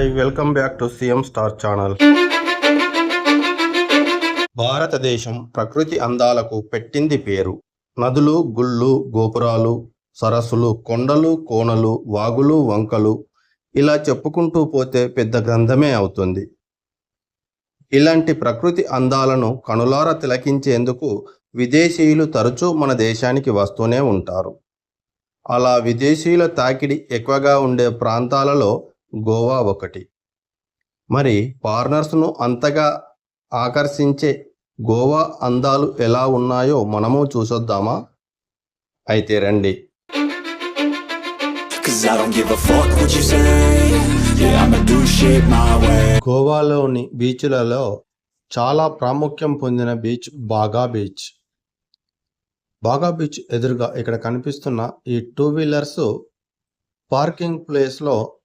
Hi welcome back to CM star channel భారతదేశం ప్రకృతి అందాలకు పెట్టింది పేరు. నదులు గుళ్ళు గోపురాలు సరస్సులు కొండలు కోనలు వాగులు వంకలు ఇలా చెప్పుకుంటూ పోతే పెద్ద గ్రంథమే అవుతుంది. ఇలాంటి ప్రకృతి అందాలను కనులార తిలకించేందుకు విదేశీయులు తరచూ మన దేశానికి వస్తూనే ఉంటారు. అలా విదేశీయుల తాకిడి ఎక్కువగా ఉండే ప్రాంతాలలో గోవా ఒకటి. మరి ఫారినర్స్ను అంతగా ఆకర్షించే గోవా అందాలు ఎలా ఉన్నాయో మనము చూసొద్దామా? అయితే రండి. గోవాలోని బీచ్లలో చాలా ప్రాముఖ్యం పొందిన బీచ్ బాగా బీచ్. బాగా బీచ్ ఎదురుగా ఇక్కడ కనిపిస్తున్న ఈ టూ వీలర్స్ పార్కింగ్ ప్లేస్లో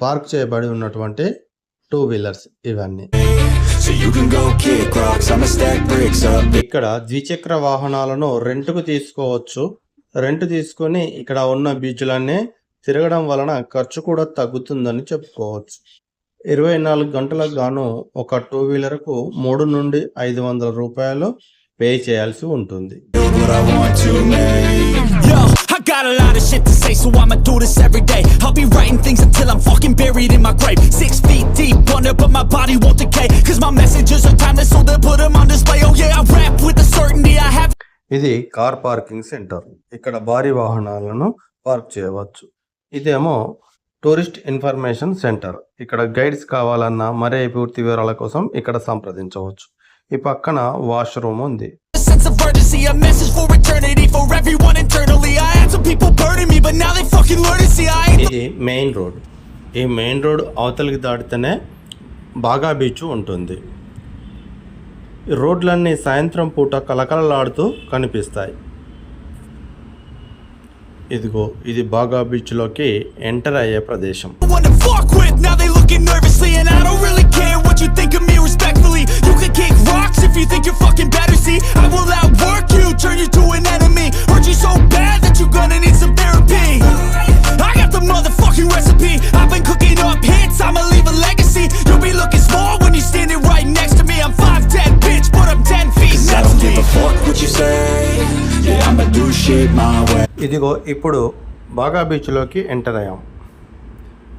పార్క్ చేయబడి ఉన్నటువంటి టూ వీలర్స్ ఇవన్నీ. ఇక్కడ ద్విచక్ర వాహనాలను రెంట్కు తీసుకోవచ్చు. రెంట్ తీసుకొని ఇక్కడ ఉన్న బీచ్లన్నీ తిరగడం వలన ఖర్చు కూడా తగ్గుతుందని చెప్పుకోవచ్చు. ఇరవై నాలుగు గంటలకు గాను ఒక టూ వీలర్కు మూడు నుండి ఐదు వందల రూపాయలు పే చేయాల్సి ఉంటుంది. Got a lot of shit to say, so I'ma do this every day. I'll be writing things until I'm fucking buried in my grave. Six feet deep under, but my body won't decay. Cause my messages are timeless, so they'll put them on display. Oh yeah, I rap with a certainty I have. ఇది car parking centre ఇక్కడ భారీ వాహనాలను park చేయవచ్చు ఇదేమో tourist information centre ఇక్కడ guides కావాలన్నా మరే పూర్తి వివరాల కోసం ఇక్కడ సంప్రదించవచ్చు ఈ పక్కన వాష్రూమ్ ఉంది sense of urgency, a message for eternity for everyone internally. I had some people burning me, but now they fucking learn to see I. ఇది మెయిన్ రోడ్ ఈ మెయిన్ రోడ్ అవతలికి దాటితేనే బాగా బీచ్ ఉంటుంది రోడ్లన్నీ సాయంత్రం పూట కలకలలాడుతూ కనిపిస్తాయి ఇదిగో ఇది బాగా బీచ్లోకి ఎంటర్ అయ్యే ప్రదేశం you think you're fucking better. See, I will outwork you, turn you to an enemy. Hurt you so bad that you're gonna need some therapy. I got the motherfucking recipe. I've been cooking up hits, I'ma leave a legacy. You'll be looking small when you're standing right next to me. I'm 5'10, bitch, but I'm 10 feet Cause I next don't give a fuck what you say. Yeah, I'ma do shit my way. ఇదిగో ఇప్పుడు బాగా బీచ్లోకి enter అయ్యాం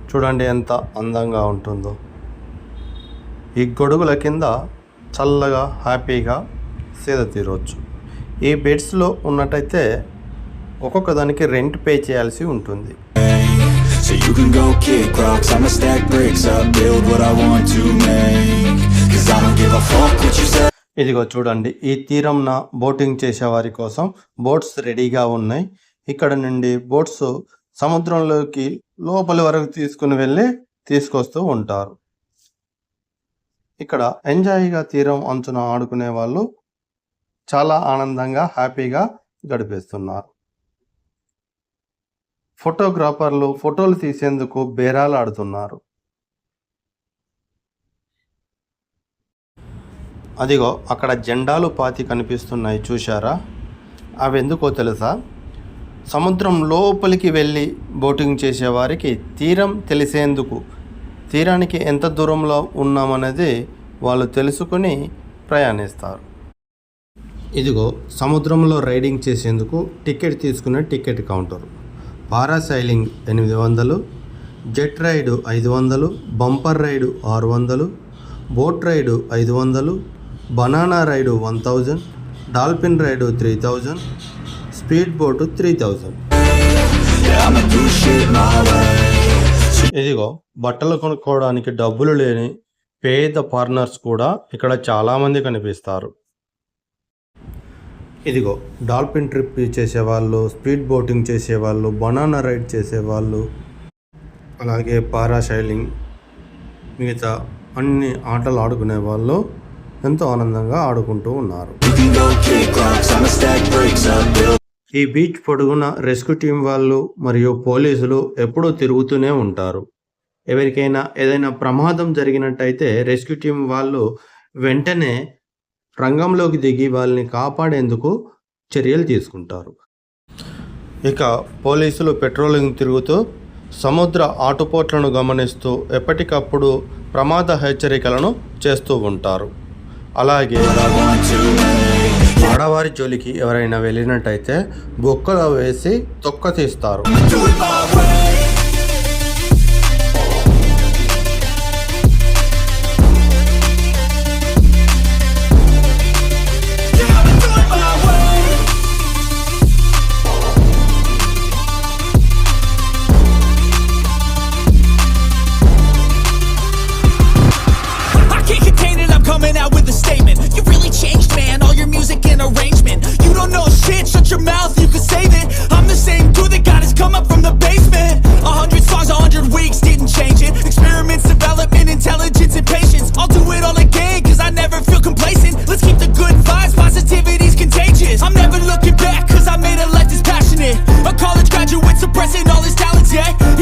చూడండి ఎంత అందంగా ఉంటుందో ఈ గొడుగుల కింద చల్లగా హ్యాపీగా సేద తీరవచ్చు ఈ బెడ్స్లో ఉన్నట్టయితే ఒక్కొక్క దానికి రెంట్ పే చేయాల్సి ఉంటుంది So you can go kick rocks, I'ma stack bricks up. Build what I want to make. Cause I don't give a fuck what you say. ఇదిగో చూడండి ఈ తీరంన బోటింగ్ చేసే వారి కోసం బోట్స్ రెడీగా ఉన్నాయి ఇక్కడ నుండి బోట్స్ సముద్రంలోకి లోపలి వరకు తీసుకుని వెళ్ళి తీసుకొస్తూ ఉంటారు ఇక్కడ ఎంజాయ్గా తీరం అంచున ఆడుకునే వాళ్ళు చాలా ఆనందంగా హ్యాపీగా గడిపేస్తున్నారు. ఫోటోగ్రాఫర్లు ఫోటోలు తీసేందుకు బేరాలు ఆడుతున్నారు. అదిగో అక్కడ జెండాలు పాతి కనిపిస్తున్నాయి చూశారా? అవి ఎందుకో తెలుసా? సముద్రం లోపలికి వెళ్ళి బోటింగ్ చేసేవారికి తీరం తెలిసేందుకు తీరానికి ఎంత దూరంలో ఉన్నామనేది వాళ్ళు తెలుసుకొని ప్రయాణిస్తారు. ఇదిగో సముద్రంలో రైడింగ్ చేసేందుకు టికెట్ తీసుకునే టికెట్ కౌంటర్. పారాసైలింగ్ ఎనిమిది వందలు జెట్ రైడు ఐదు వందలు బంపర్ రైడు ఆరు వందలు బోట్ రైడు ఐదు వందలు banana ride one thousand dolphin ride three thousand speed boat three thousand. ఇదిగో బట్టలు కొనుక్కోవడానికి డబ్బులు లేని పేద ఫారినర్స్ కూడా ఇక్కడ చాలామంది కనిపిస్తారు. ఇదిగో డాల్ఫిన్ ట్రిప్ చేసేవాళ్ళు స్పీడ్ బోటింగ్ చేసేవాళ్ళు బనానా రైడ్ చేసేవాళ్ళు అలాగే పారాషైలింగ్ మిగతా అన్ని ఆటలు ఆడుకునే వాళ్ళు ఎంతో ఆనందంగా ఆడుకుంటూ ఉన్నారు. ఈ బీచ్ పొడుగున రెస్క్యూ టీం వాళ్ళు మరియు పోలీసులు ఎప్పుడూ తిరుగుతూనే ఉంటారు. ఎవరికైనా ఏదైనా ప్రమాదం జరిగినట్టయితే రెస్క్యూ టీం వాళ్ళు వెంటనే రంగంలోకి దిగి వాళ్ళని కాపాడేందుకు చర్యలు తీసుకుంటారు. ఇక పోలీసులు పెట్రోలింగ్ తిరుగుతూ సముద్ర ఆటుపోట్లను గమనిస్తూ ఎప్పటికప్పుడు ప్రమాద హెచ్చరికలను చేస్తూ ఉంటారు. అలాగే ఆడవారి జోలికి ఎవరైనా వెళ్ళినట్టయితే బొక్కలో వేసి తొక్క తీస్తారు.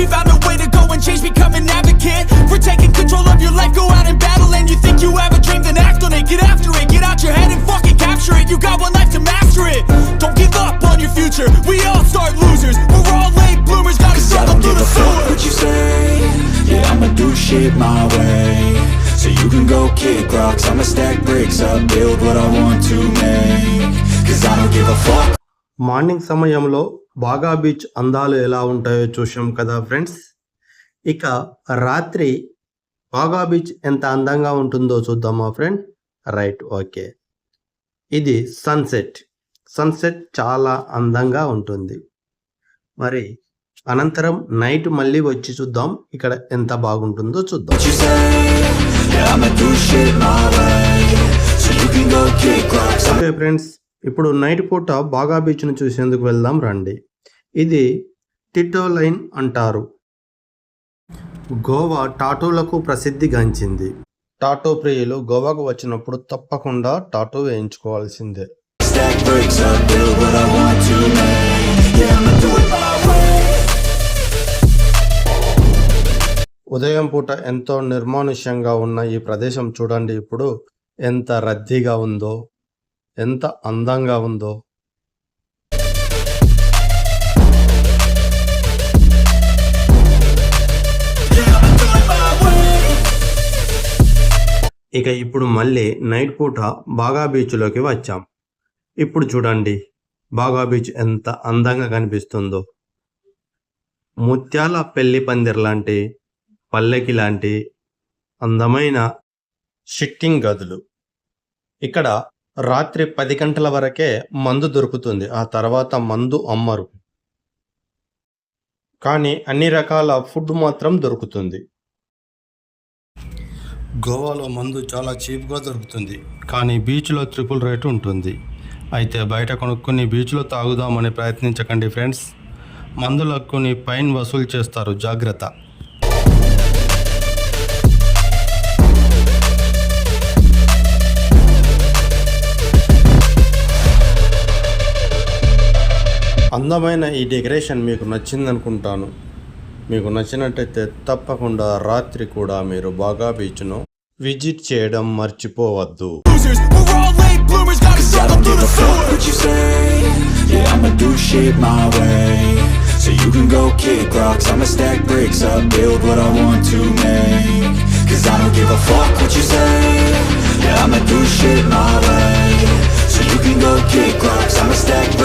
Found a way to go and change, become an advocate. For taking control of your life, go out and battle. And you think you have a dream, then act on it. Get after it, get out your head and fucking capture it. You got one life to master it. Don't give up on your future. We all start losers. We're all late bloomers, gotta struggle through the a fuck sewer. what you say Yeah, I'ma do shit my way So you can go kick rocks I'ma stack bricks up Build what I want to make Cause I don't give a fuck morning సమయంలో బాగా beach అందాలు ఎలా ఉంటాయో చూసాం కదా friends. ఇక రాత్రి బాగా బీచ్ ఎంత అందంగా ఉంటుందో చూద్దామా ఫ్రెండ్? Right okay. ఇది సన్సెట్. సన్సెట్ చాలా అందంగా ఉంటుంది. మరి అనంతరం నైట్ మళ్ళీ వచ్చి చూద్దాం. ఇక్కడ ఎంత బాగుంటుందో చూద్దాం. ఓకే ఫ్రెండ్స్ ఇప్పుడు నైట్ పూట బాగా బీచ్ను చూసేందుకు వెళ్దాం రండి. ఇది టిటో లైన్ అంటారు. గోవా టాటూలకు ప్రసిద్ధిగాంచింది టాటూ ప్రియులు గోవాకు వచ్చినప్పుడు తప్పకుండా టాటూ వేయించుకోవాల్సిందే. ఉదయం పూట ఎంతో నిర్మానుష్యంగా ఉన్న ఈ ప్రదేశం చూడండి ఇప్పుడు. ఎంత రద్దీగా ఉందో. ఎంత అందంగా ఉందో. ఇక ఇప్పుడు మళ్ళీ నైట్ పూట బాగా బీచ్లోకి వచ్చాం. ఇప్పుడు చూడండి బాగా బీచ్ ఎంత అందంగా కనిపిస్తుందో. ముత్యాల పెళ్ళి పందిర్ లాంటి పల్లెకి లాంటి అందమైన షిట్టింగ్ గదులు. ఇక్కడ రాత్రి పది గంటల వరకే మందు దొరుకుతుంది. ఆ తర్వాత మందు అమ్మరు. కానీ అన్ని రకాల ఫుడ్ మాత్రం దొరుకుతుంది. గోవాలో మందు చాలా చీప్గా దొరుకుతుంది. కానీ బీచ్లో ట్రిపుల్ రేటు ఉంటుంది. అయితే బయట కొనుక్కొని బీచ్లో తాగుదామని ప్రయత్నించకండి ఫ్రెండ్స్. మందులకు కొన్ని పైన్ వసూలు చేస్తారు. జాగ్రత్త. అందమైన ఈ డెకరేషన్ మీకు నచ్చిందనుకుంటాను. మీకు నచ్చినట్టయితే తప్పకుండా రాత్రి కూడా మీరు బాగా బీచ్ను విజిట్ చేయడం మర్చిపోవద్దు. I'ma do shit my way. So you can go kick rocks I'ma stack bricks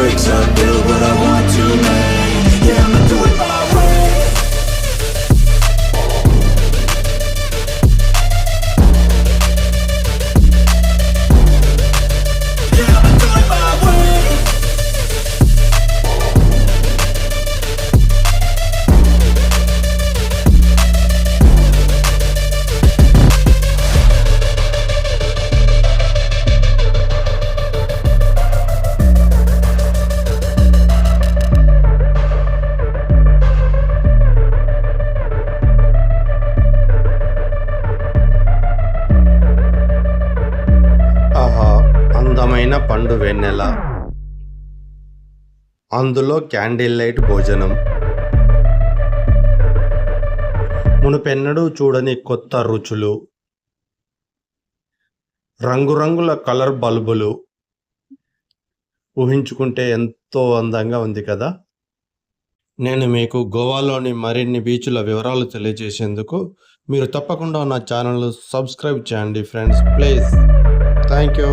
అందమైన పండు వెన్నెల. అందులో క్యాండిల్ లైట్ భోజనం. మునుపెన్నడూ చూడని కొత్త రుచులు. రంగురంగుల కలర్ బల్బులు. ఊహించుకుంటే ఎంతో అందంగా ఉంది కదా? నేను మీకు గోవాలోని మరిన్ని బీచ్ల వివరాలు తెలియజేసేందుకు మీరు తప్పకుండా నా ఛానల్ సబ్స్క్రైబ్ చేయండి ఫ్రెండ్స్. ప్లీజ్. Thank you